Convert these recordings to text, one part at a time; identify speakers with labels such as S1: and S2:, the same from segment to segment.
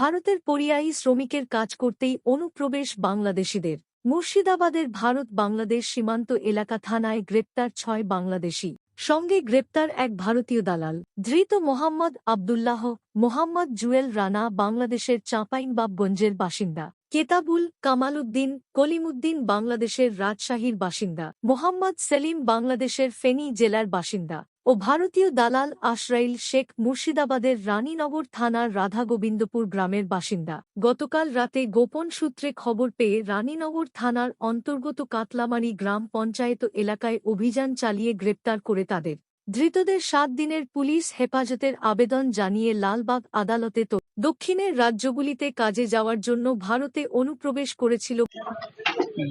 S1: ভারতের পরিযায়ী শ্রমিকের কাজ করতেই অনুপ্রবেশ বাংলাদেশিদের। মুর্শিদাবাদের ভারত বাংলাদেশ সীমান্ত এলাকা থানায় গ্রেপ্তার ছয় বাংলাদেশি। সঙ্গে গ্রেপ্তার এক ভারতীয় দালাল। ধৃত মোহাম্মদ আবদুল্লাহ, মোহাম্মদ জুয়েল রানা বাংলাদেশের চাঁপাইনবাবগঞ্জের বাসিন্দা। কেতাবুল কামাল উদ্দিন কলিমুদ্দিন বাংলাদেশের রাজশাহীর বাসিন্দা। মোহাম্মদ সেলিম বাংলাদেশের ফেনী জেলার বাসিন্দা। ও ভারতীয় দালাল আশরাইল শেখ মুর্শিদাবাদের রানীনগর থানার রাধাগোবিন্দপুর গ্রামের বাসিন্দা। গতকাল রাতে গোপন সূত্রে খবর পেয়ে রানীনগর থানার অন্তর্গত কাতলামারি গ্রাম পঞ্চায়েত এলাকায় অভিযান চালিয়ে গ্রেপ্তার করে তাদের। ধৃতদের সাত দিনের পুলিশ হেফাজতের আবেদন জানিয়ে লালবাগ আদালতে তো দক্ষিণের রাজ্যগুলিতে কাজে যাওয়ার জন্য ভারতে অনুপ্রবেশ করেছিল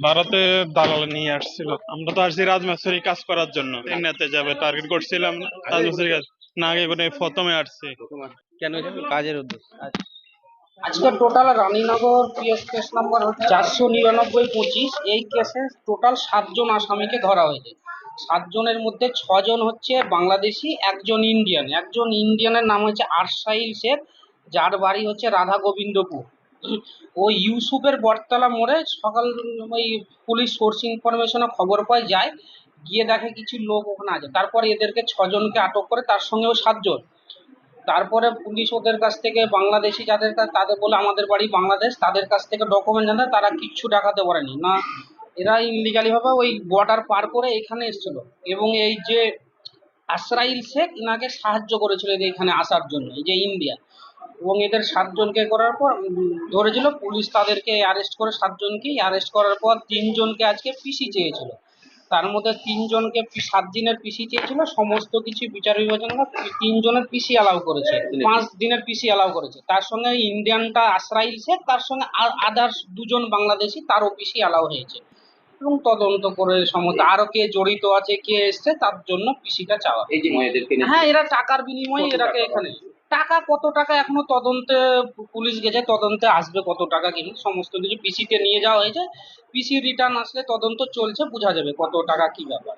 S2: ভারতে দালাল নিয়ে আসছিল। আমরা তো আসছি রাজমিস্ত্রি কাজ করার জন্য। নেতে যাবে টার্গেট করছিলাম রাজমিস্ত্রি কাজ। না আগে করে প্রথমে আসছি।
S3: কেন কাজের উদ্দেশ্য?
S4: আজকে total Raninagar PS case number হচ্ছে চারশো নিরানব্বই পঁচিশ। এই কেসে টোটাল সাতজন আসামিকে ধরা হয়েছে। সাতজনের মধ্যে ছজন হচ্ছে বাংলাদেশি একজন ইন্ডিয়ান। একজন ইন্ডিয়ানের নাম হচ্ছে আরসাইল শেখ যার বাড়ি হচ্ছে রাধা গোবিন্দপুর ও ইউসুফের বটতলা মোড়ে সকাল ওই পুলিশ সোর্স ইনফরমেশনে খবর পায়, যায়, গিয়ে দেখে কিছু লোক ওখানে আছে। তারপর এদেরকে ছজনকে আটক করে, তার সঙ্গেও সাতজন। তারপরে পুলিশ ওদের কাছ থেকে, বাংলাদেশি যাদের তাদের বলে আমাদের বাড়ি বাংলাদেশ, তাদের কাছ থেকে ডকুমেন্ট জানতে তারা কিচ্ছু দেখাতে পারেনি। না, এরা ইনলিগালি ভাবে ওই বর্ডার পার করে এখানে এসেছিল। এবং এই যে আশরাইল শেখ, ইনাকে সাহায্য করেছিল এখানে আসার জন্য, এই যে ইন্ডিয়া। এবং এদের সাতজনকে করার পর ধরেছিল পুলিশ তাদেরকে অ্যারেস্ট করে সাতজনকেই অ্যারেস্ট করার পর তিনজনকে আজকে পিসি চেয়েছিল। তার মধ্যে তিনজনকে সাত দিনের পিসি চেয়েছিল সমস্ত কিছু বিচার বিবেচনা করে তিনজনের পিসি অ্যালাউ করেছে। পাঁচ দিনের পিসি অ্যালাউ করেছে। তার সঙ্গে ইন্ডিয়ানটা আশরাইল শেখ তার সঙ্গে আদার্স দুজন বাংলাদেশি তারও পিসি অ্যালাউ হয়েছে। এবং তদন্ত করে সমস্ত আরও কে জড়িত আছে কে এসছে তার জন্য পিসিটা চাওয়া। হ্যাঁ এরা টাকার বিনিময়ে এরাকে এখানে টাকা কত টাকা এখনও তদন্তে পুলিশ গেছে, তদন্তে আসবে কত টাকা কিনা সমস্ত কিছু পিসিতে নিয়ে যাওয়া হয়েছে। পিসি রিটার্ন আসলে তদন্ত চলছে, বোঝা যাবে কত টাকা কি ব্যাপার।